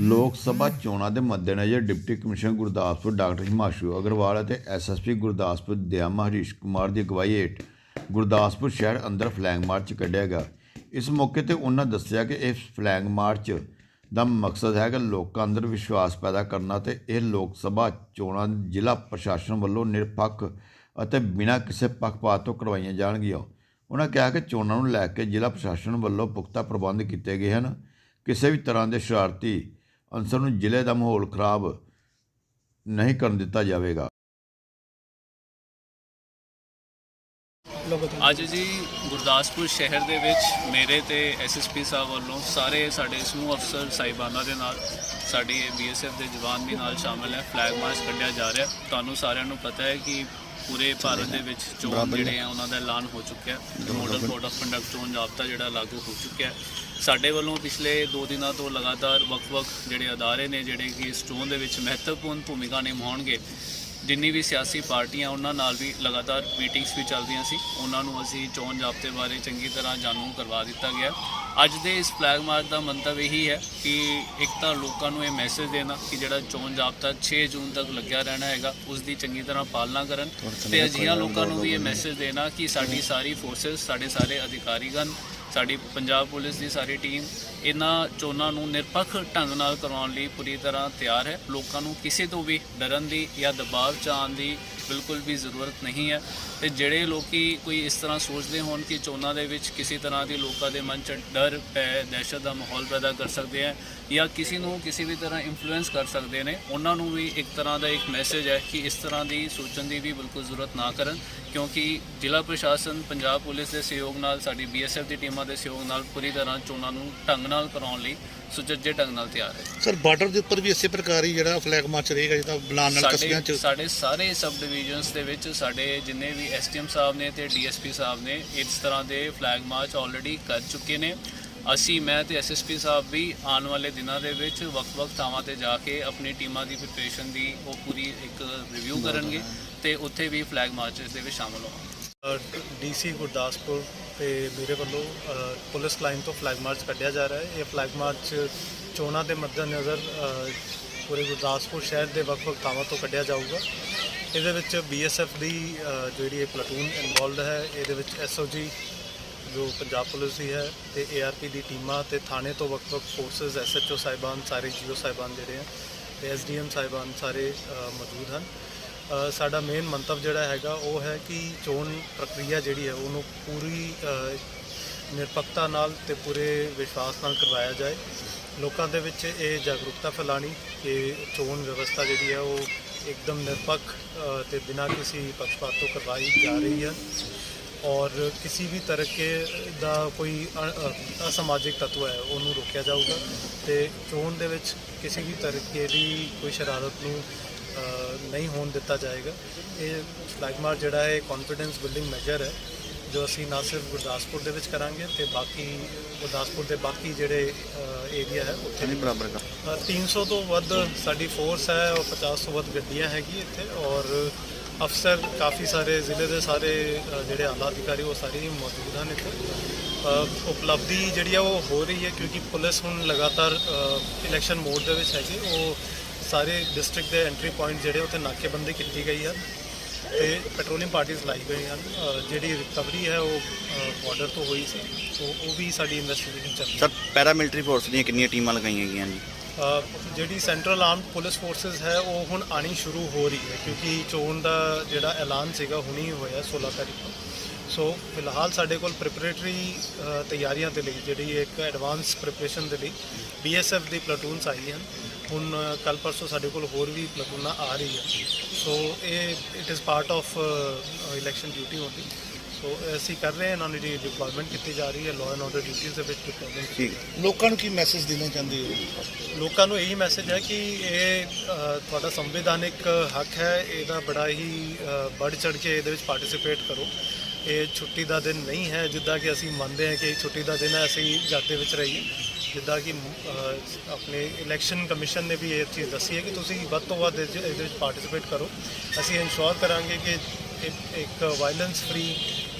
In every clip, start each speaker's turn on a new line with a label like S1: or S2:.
S1: ਲੋਕ ਸਭਾ ਚੋਣਾਂ ਦੇ ਮੱਦੇਨਜ਼ਰ deputy commissioner Gurdaspur doctor Himanshu Agarwal ਅਤੇ ਐਸਐਸਪੀ ਗੁਰਦਾਸਪੁਰ ਦਿਆਮਾ ਹਰੀਸ਼ ਕੁਮਾਰ ਦੀ ਅਗਵਾਈ ਹੇਠ ਗੁਰਦਾਸਪੁਰ ਸ਼ਹਿਰ ਅੰਦਰ ਫਲੈਗ ਮਾਰਚ ਕੱਢਿਆ ਗਿਆ। ਇਸ ਮੌਕੇ ਤੇ ਉਹਨਾਂ ਦੱਸਿਆ ਕਿ ਇਹ ਫਲੈਗ ਮਾਰਚ ਦਾ ਮਕਸਦ ਹੈ ਕਿ ਲੋਕਾਂ ਅੰਦਰ ਵਿਸ਼ਵਾਸ ਪੈਦਾ ਕਰਨਾ ਤੇ ਇਹ ਲੋਕ ਸਭਾ ਚੋਣਾਂ ਜ਼ਿਲ੍ਹਾ ਪ੍ਰਸ਼ਾਸਨ ਵੱਲੋਂ ਨਿਰਪੱਖ ਅਤੇ ਬਿਨਾਂ ਕਿਸੇ ਪੱਖਪਾਤ ਤੋਂ ਕਰਵਾਈਆਂ ਜਾਣਗੀਆਂ। ਉਹਨਾਂ ਕਿਹਾ ਕਿ ਚੋਣਾਂ ਨੂੰ ਲੈ ਕੇ ਜ਼ਿਲ੍ਹਾ ਪ੍ਰਸ਼ਾਸਨ ਵੱਲੋਂ ਪੁਖਤਾ ਪ੍ਰਬੰਧ ਕੀਤੇ ਗਏ ਹਨ। ਕਿਸੇ ਵੀ ਤਰ੍ਹਾਂ ਦੇ ਸ਼ਰਾਰਤੀ ਅਨਸਰ ਨੂੰ ਜ਼ਿਲ੍ਹੇ ਦਾ ਮਾਹੌਲ ਖਰਾਬ ਨਹੀਂ ਕਰਨ ਦਿੱਤਾ ਜਾਵੇਗਾ।
S2: ਅੱਜ ਜੀ ਗੁਰਦਾਸਪੁਰ ਸ਼ਹਿਰ ਦੇ ਵਿੱਚ ਮੇਰੇ ਤੇ ਐਸਐਸਪੀ ਸਾਹਿਬ ਵੱਲੋਂ ਸਾਰੇ ਸਾਡੇ ਸਮੂਹ ਅਫਸਰ ਸਾਹਿਬਾਨਾਂ ਦੇ ਨਾਲ, ਸਾਡੀ ਬੀਐਸਐਫ ਦੇ ਜਵਾਨ ਵੀ ਨਾਲ ਸ਼ਾਮਲ ਹੈ। ਫਲੈਗ ਮਾਰਚ ਕੱਢਿਆ ਜਾ ਰਿਹਾ। ਤੁਹਾਨੂੰ ਸਾਰਿਆਂ ਨੂੰ ਪਤਾ ਹੈ ਕਿ ਪੂਰੇ ਭਾਰਤ ਦੇ ਵਿੱਚ ਚੋਣ ਜਿਹੜੇ ਆ ਉਹਨਾਂ ਦਾ ਐਲਾਨ ਹੋ ਚੁੱਕਿਆ ਹੈ। ਮੋਡਲ ਕੋਡ ਆਫ ਕੰਡਕਟ ਚੋਣ ਜਾਬਤਾ ਜਿਹੜਾ ਲਾਗੂ ਹੋ ਚੁੱਕਿਆ ਹੈ। ਸਾਡੇ ਵੱਲੋਂ ਪਿਛਲੇ 2 ਦਿਨਾਂ ਤੋਂ ਲਗਾਤਾਰ ਵੱਖ-ਵੱਖ ਜਿਹੜੇ ਅਦਾਰੇ ਨੇ ਜਿਹੜੇ ਕਿ ਇਸ ਚੋਣ ਦੇ ਵਿੱਚ ਮਹੱਤਵਪੂਰਨ ਭੂਮਿਕਾ ਨਿਭਾਉਣਗੇ ਜਿੰਨੀ ਵੀ ਸਿਆਸੀ ਪਾਰਟੀਆਂ ਉਹਨਾਂ ਨਾਲ ਵੀ ਲਗਾਤਾਰ ਮੀਟਿੰਗਸ ਵੀ ਚੱਲਦੀਆਂ ਸੀ ਉਹਨਾਂ ਨੂੰ ਅਸੀਂ ਚੋਣ ਜ਼ਾਬਤੇ ਬਾਰੇ ਚੰਗੀ ਤਰ੍ਹਾਂ ਜਾਣੂ ਕਰਵਾ ਦਿੱਤਾ ਗਿਆ। ਅੱਜ ਦੇ ਇਸ ਫਲੈਗ ਮਾਰਚ ਦਾ ਮੰਤਵ ਇਹੀ ਹੈ ਕਿ ਇੱਕ ਤਾਂ ਲੋਕਾਂ ਨੂੰ ਇਹ ਮੈਸੇਜ ਦੇਣਾ ਕਿ ਜਿਹੜਾ ਚੋਣ ਜ਼ਾਬਤਾ 6 ਜੂਨ ਤੱਕ ਲੱਗਿਆ ਰਹਿਣਾ ਹੈਗਾ ਉਸ ਦੀ ਚੰਗੀ ਤਰ੍ਹਾਂ ਪਾਲਣਾ ਕਰਨ ਤੇ ਅਜਿਹੀਆਂ ਲੋਕਾਂ ਨੂੰ ਵੀ ਇਹ ਮੈਸੇਜ ਦੇਣਾ ਕਿ ਸਾਡੀ ਸਾਰੀ ਫੋਰਸਸ ਸਾਡੇ ਸਾਰੇ ਅਧਿਕਾਰੀਗਣ ਸਾਡੀ ਪੰਜਾਬ ਪੁਲਿਸ ਦੀ ਸਾਰੀ ਟੀਮ ਇਹਨਾਂ ਚੋਣਾਂ ਨੂੰ ਨਿਰਪੱਖ ਢੰਗ ਨਾਲ ਕਰਵਾਉਣ ਲਈ ਪੂਰੀ ਤਰ੍ਹਾਂ ਤਿਆਰ ਹੈ। ਲੋਕਾਂ ਨੂੰ ਕਿਸੇ ਤੋਂ ਵੀ ਡਰਨ ਦੀ ਜਾਂ ਦਬਾਅ ਚ ਆਉਣ ਦੀ ਬਿਲਕੁਲ ਵੀ ਜ਼ਰੂਰਤ ਨਹੀਂ ਹੈ। ਤੇ ਜਿਹੜੇ ਲੋਕੀ ਕੋਈ ਇਸ ਤਰ੍ਹਾਂ ਸੋਚਦੇ ਹੋਣ ਕਿ ਚੋਣਾਂ ਦੇ ਵਿੱਚ ਕਿਸੇ ਤਰ੍ਹਾਂ ਦੀ ਲੋਕਾਂ ਦੇ ਮਨ 'ਚ ਡਰ ਪੈ ਦਹਿਸ਼ਤ ਦਾ ਮਾਹੌਲ ਪੈਦਾ ਕਰ ਸਕਦੇ ਆ ਜਾਂ ਕਿਸੇ ਨੂੰ ਕਿਸੇ ਵੀ ਤਰ੍ਹਾਂ ਇਨਫਲੂਐਂਸ ਕਰ ਸਕਦੇ ਨੇ, ਉਹਨਾਂ ਨੂੰ ਵੀ ਇੱਕ ਤਰ੍ਹਾਂ ਦਾ ਇੱਕ ਮੈਸੇਜ ਹੈ ਕਿ ਇਸ ਤਰ੍ਹਾਂ ਦੀ ਸੋਚਣ ਦੀ ਵੀ ਬਿਲਕੁਲ ਜ਼ਰੂਰਤ ਨਾ ਕਰਨ। ਕਿਉਂਕਿ ਜ਼ਿਲ੍ਹਾ ਪ੍ਰਸ਼ਾਸਨ ਪੰਜਾਬ ਪੁਲਿਸ ਦੇ ਸਹਿਯੋਗ ਨਾਲ ਸਾਡੀ ਬੀਐਸਐਫ ਦੀ ਟੀਮਾਂ ਦੇ ਸਹਿਯੋਗ ਨਾਲ ਪੂਰੀ ਤਰ੍ਹਾਂ ਚੋਣਾਂ ਨੂੰ ਢੰਗ ਨਾਲ ਕਰਾਉਣ ਲਈ ਸੁਚੱਜੇ ਢੰਗ ਨਾਲ ਤਿਆਰ ਹੈ।
S3: ਸਰ ਬਾਰਡਰ ਦੇ ਉੱਪਰ ਵੀ ਇਸੇ ਪ੍ਰਕਾਰ ਹੀ ਜਿਹੜਾ ਫਲੈਗ ਮਾਰਚ ਰਹੇਗਾ ਜਿਹਦਾ ਬਲਾਨ ਨਾਲ ਕਸਬਿਆਂ ਚ
S2: ਸਾਡੇ ਸਾਰੇ ਸਬ ਡਿਵੀਜ਼ਨਸ ਦੇ ਵਿੱਚ ਸਾਡੇ ਜਿੰਨੇ ਵੀ ਐਸਟੀਐਮ ਸਾਹਿਬ ਨੇ ਤੇ ਡੀਐਸਪੀ ਸਾਹਿਬ ਨੇ ਇਸ ਤਰ੍ਹਾਂ ਦੇ ਫਲੈਗ ਮਾਰਚ ਆਲਰੇਡੀ ਕਰ ਚੁੱਕੇ ਨੇ। ਅਸੀਂ ਮੈਂ ਤੇ ਐਸਐਸਪੀ ਸਾਹਿਬ ਵੀ ਆਉਣ ਵਾਲੇ ਦਿਨਾਂ ਦੇ ਵਿੱਚ ਵੱਖ-ਵੱਖ ਥਾਵਾਂ ਤੇ ਜਾ ਕੇ ਆਪਣੀ ਟੀਮਾਂ ਦੀ ਪ੍ਰੀਪਰੇਸ਼ਨ ਦੀ ਉਹ ਪੂਰੀ ਇੱਕ ਰਿਵਿਊ ਕਰਨਗੇ ਤੇ ਉੱਥੇ ਵੀ ਫਲੈਗ ਮਾਰਚਸ ਦੇ ਵਿੱਚ ਸ਼ਾਮਲ ਹੋਵਾਂਗੇ।
S4: ਡੀਸੀ ਗੁਰਦਾਸਪੁਰ ਤੇ ਮੇਰੇ ਵੱਲੋਂ ਪੁਲਿਸ ਲਾਈਨ ਤੋਂ ਫਲੈਗ ਮਾਰਚ ਕੱਢਿਆ ਜਾ ਰਿਹਾ ਹੈ। ਇਹ ਫਲੈਗ ਮਾਰਚ ਚੋਣਾਂ ਦੇ ਮੱਦੇਨਜ਼ਰ ਪੂਰੇ ਗੁਰਦਾਸਪੁਰ ਸ਼ਹਿਰ ਦੇ ਵੱਖ-ਵੱਖ ਥਾਵਾਂ ਤੋਂ ਕੱਢਿਆ ਜਾਊਗਾ। ਇਹਦੇ ਵਿੱਚ ਬੀਐਸਐਫ ਦੀ ਜਿਹੜੀ ਇਹ ਪਲਟੂਨ ਇਨਵੋਲਡ ਹੈ ਇਹਦੇ ਵਿੱਚ ਐਸਓਜੀ ਜੋ ਪੰਜਾਬ ਪੁਲਿਸ ਦੀ ਹੈ ਤੇ ਏਆਰਪੀ ਦੀ ਟੀਮਾਂ ਤੇ ਥਾਣੇ ਤੋਂ ਵੱਖ-ਵੱਖ ਫੋਰਸਸ ਐਸਐਚਓ ਸਾਹਿਬਾਨ ਸਾਰੇ ਜੀਓ ਸਾਹਿਬਾਨ ਜਿਹੜੇ ਆ ਤੇ ਐਸਡੀਐਮ ਸਾਹਿਬਾਨ ਸਾਰੇ ਮੌਜੂਦ ਹਨ। ਸਾਡਾ ਮੇਨ ਮੰਤਵ ਜਿਹੜਾ ਹੈਗਾ ਉਹ ਹੈ ਕਿ ਚੋਣ ਪ੍ਰਕਿਰਿਆ ਜਿਹੜੀ ਹੈ ਉਹਨੂੰ ਪੂਰੀ ਨਿਰਪੱਖਤਾ ਨਾਲ ਤੇ ਪੂਰੇ ਵਿਸ਼ਵਾਸ ਨਾਲ ਕਰਵਾਇਆ ਜਾਏ। ਲੋਕਾਂ ਦੇ ਵਿੱਚ ਇਹ ਜਾਗਰੂਕਤਾ ਫੈਲਾਣੀ ਕਿ ਚੋਣ ਵਿਵਸਥਾ ਜਿਹੜੀ ਹੈ ਉਹ ਇੱਕਦਮ ਨਿਰਪੱਖ ਅ, ਤੇ ਬਿਨਾਂ ਕਿਸੇ ਪੱਖਪਾਤ ਤੋਂ ਕਰਵਾਈ ਜਾ ਰਹੀ ਹੈ। ਔਰ ਕਿਸੇ ਵੀ ਤਰੀਕੇ ਦਾ ਕੋਈ ਅਸਮਾਜਿਕ ਤੱਤਵ ਹੈ ਉਹਨੂੰ ਰੋਕਿਆ ਜਾਊਗਾ ਤੇ ਚੋਣ ਦੇ ਵਿੱਚ ਕਿਸੇ ਵੀ ਤਰੀਕੇ ਦੀ ਕੋਈ ਸ਼ਰਾਰਤ ਨੂੰ ਨਹੀਂ ਹੋਣ ਦਿੱਤਾ ਜਾਏਗਾ। ਇਹ ਫਲੈਗ ਮਾਰਚ ਜਿਹੜਾ ਹੈ ਕੌਨਫੀਡੈਂਸ ਬਿਲਡਿੰਗ ਮੈਜਰ ਹੈ ਜੋ ਅਸੀਂ ਨਾ ਸਿਰਫ ਗੁਰਦਾਸਪੁਰ ਦੇ ਵਿੱਚ ਕਰਾਂਗੇ ਤੇ ਬਾਕੀ ਗੁਰਦਾਸਪੁਰ ਦੇ ਬਾਕੀ ਜਿਹੜੇ ਏਰੀਆ ਹੈ ਉੱਥੇ ਵੀ
S3: ਬਰਾਬਰ
S4: ਅ, 300 ਤੋਂ ਵੱਧ ਸਾਡੀ ਫੋਰਸ ਹੈ ਔਰ 50 ਤੋਂ ਵੱਧ ਗੱਡੀਆਂ ਹੈਗੀ ਇੱਥੇ ਔਰ ਅਫਸਰ ਕਾਫੀ ਸਾਰੇ ਜ਼ਿਲ੍ਹੇ ਦੇ ਸਾਰੇ ਜਿਹੜੇ ਆਲਾ ਅਧਿਕਾਰੀ ਉਹ ਸਾਰੇ ਮੌਜੂਦ ਹਨ ਇੱਥੇ। ਉਪਲਬਧੀ ਜਿਹੜੀ ਆ ਉਹ ਹੋ ਰਹੀ ਹੈ ਕਿਉਂਕਿ ਪੁਲਿਸ ਹੁਣ ਲਗਾਤਾਰ ਇਲੈਕਸ਼ਨ ਮੋਡ ਦੇ ਵਿੱਚ ਹੈਗੀ। ਉਹ ਸਾਰੇ ਡਿਸਟ੍ਰਿਕਟ ਦੇ ਐਂਟਰੀ ਪੁਆਇੰਟ ਜਿਹੜੇ ਉੱਥੇ ਨਾਕੇਬੰਦੀ ਕੀਤੀ ਗਈ ਹੈ ਤੇ ਪੈਟਰੋਲਿੰਗ ਪਾਰਟੀਆਂ ਲਾਈ ਗਈਆਂ ਹਨ। ਜਿਹੜੀ ਰਿਕਵਰੀ ਹੈ ਉਹ ਬਾਰਡਰ ਤੋਂ ਹੋਈ ਸੀ। ਸੋ ਉਹ ਵੀ ਸਾਡੀ ਇਨਵੈਸਟੀਗੇਸ਼ਨ ਚੱਲ ਰਹੀ ਹੈ।
S5: ਸਰ ਪੈਰਾਮਿਲਟਰੀ ਫੋਰਸ ਦੀਆਂ ਕਿੰਨੀਆਂ ਟੀਮਾਂ ਲਗਾਈਆਂ ਗਈਆਂ ਜੀ
S4: ਜਿਹੜੀ ਸੈਂਟਰਲ ਆਰਮਡ ਪੁਲਿਸ ਫੋਰਸਸ ਹੈ, ਉਹ ਹੁਣ ਆਣੀ ਸ਼ੁਰੂ ਹੋ ਰਹੀ ਹੈ, ਕਿਉਂਕਿ ਚੋਣ ਦਾ ਜਿਹੜਾ ਐਲਾਨ ਸੀਗਾ, ਹੁਣੀ ਹੋਇਆ 16 ਤਾਰੀਖ ਨੂੰ ਸੋ ਫਿਲਹਾਲ ਸਾਡੇ ਕੋਲ ਪ੍ਰੀਪਰੇਟਰੀ ਤਿਆਰੀਆਂ ਦੇ ਲਈ, ਜਿਹੜੀ ਇੱਕ ਐਡਵਾਂਸ ਪ੍ਰੀਪਰੇਸ਼ਨ ਦੇ ਲਈ ਬੀਐਸਐਫ ਦੀ ਪਲਟੂਨਸ ਆਈ ਹਨ। ਹੁਣ ਕੱਲ ਪਰਸੋਂ ਸਾਡੇ ਕੋਲ ਹੋਰ ਵੀ ਪਲਟੂਨਾਂ ਆ ਰਹੀ ਹੈ ਸੋ ਇਹ it is part of election duty ਹੁੰਦੀ ਸੋ ਅਸੀਂ ਕਰ ਰਹੇ ਹਾਂ ਇਹਨਾਂ ਦੀ ਡਿਪਲੋਇਮੈਂਟ ਕੀਤੀ ਜਾ ਰਹੀ ਹੈ ਲਾਅ ਐਂਡ ਆਰਡਰ ਡਿਊਟੀਜ਼ ਦੇ ਵਿੱਚ ਕੀਤੀ
S5: ਠੀਕ
S3: ਲੋਕਾਂ ਨੂੰ ਕੀ ਮੈਸੇਜ ਦੇਣਾ ਚਾਹੁੰਦੇ ਹੋ?
S4: ਲੋਕਾਂ ਨੂੰ ਇਹੀ ਮੈਸੇਜ ਹੈ ਕਿ ਇਹ ਤੁਹਾਡਾ ਸੰਵਿਧਾਨਿਕ ਹੱਕ ਹੈ ਇਹਦਾ ਬੜਾ ਹੀ ਵੱਧ ਚੜ ਕੇ ਇਹਦੇ ਵਿੱਚ ਪਾਰਟਿਸਿਪੇਟ ਕਰੋ। ਇਹ ਛੁੱਟੀ ਦਾ ਦਿਨ ਨਹੀਂ ਹੈ ਜਿੱਦਾਂ ਕਿ ਅਸੀਂ ਮੰਨਦੇ ਹਾਂ ਕਿ ਛੁੱਟੀ ਦਾ ਦਿਨ ਹੈ ਅਸੀਂ ਦੇ ਵਿੱਚ ਰਹੀਏ। ਜਿੱਦਾਂ ਕਿ ਆਪਣੇ ਇਲੈਕਸ਼ਨ ਕਮਿਸ਼ਨ ਨੇ ਵੀ ਇਹ ਚੀਜ਼ ਦੱਸੀ ਹੈ ਕਿ ਤੁਸੀਂ ਵੱਧ ਤੋਂ ਵੱਧ ਇਹਦੇ ਵਿੱਚ ਪਾਰਟਿਸਿਪੇਟ ਕਰੋ। ਅਸੀਂ ਇਨਸ਼ੋਰ ਕਰਾਂਗੇ ਕਿ ਇੱਕ ਵਾਇਲੈਂਸ ਫ੍ਰੀ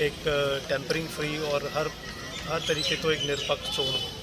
S4: ਇੱਕ ਟੈਂਪਰਿੰਗ ਫ੍ਰੀ ਔਰ ਹਰ ਹਰ ਤਰੀਕੇ ਤੋਂ ਇੱਕ ਨਿਰਪੱਖ ਚੋਣ। ਹੋ